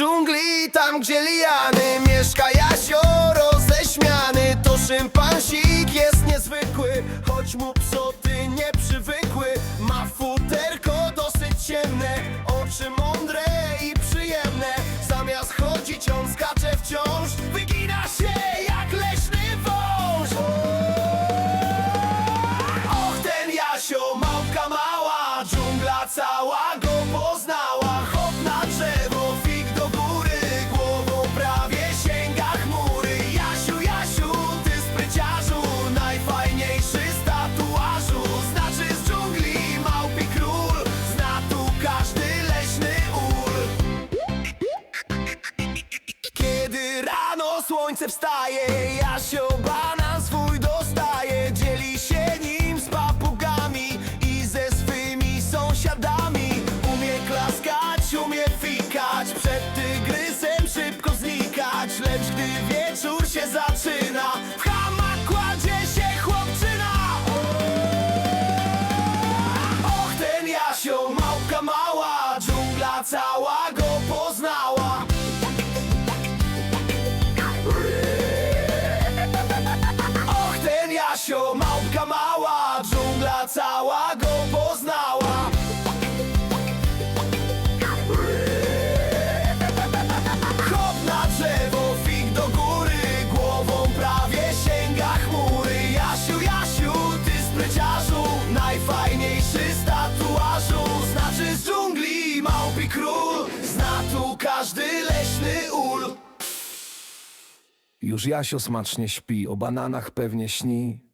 dżungli, tam gdzie liany Mieszka Jasio roześmiany To szympansik jest niezwykły. Choć mu psoty nie przywykły Ma futerko dosyć ciemne Oczy mądre i przyjemne. Zamiast chodzić on skacze wciąż słońce wstaje, Jasio banan swój dostaje Dzieli się nim z papugami i ze swymi sąsiadami. Umie klaskać, umie fikać, przed tygrysem szybko znikać. Lecz gdy wieczór się zaczyna, w hamak kładzie się chłopczyna. Och, ten Jasio, małpka mała, dżungla cała dżungla cała go poznała. Hop na drzewo, fig do góry, głową prawie sięga chmury. Jasiu, Jasiu, ty spryciarzu, najfajniejszy z tatuażu. Znaczy z dżungli, małpi król, zna tu każdy leśny ul. Już Jasio smacznie śpi, o bananach pewnie śni.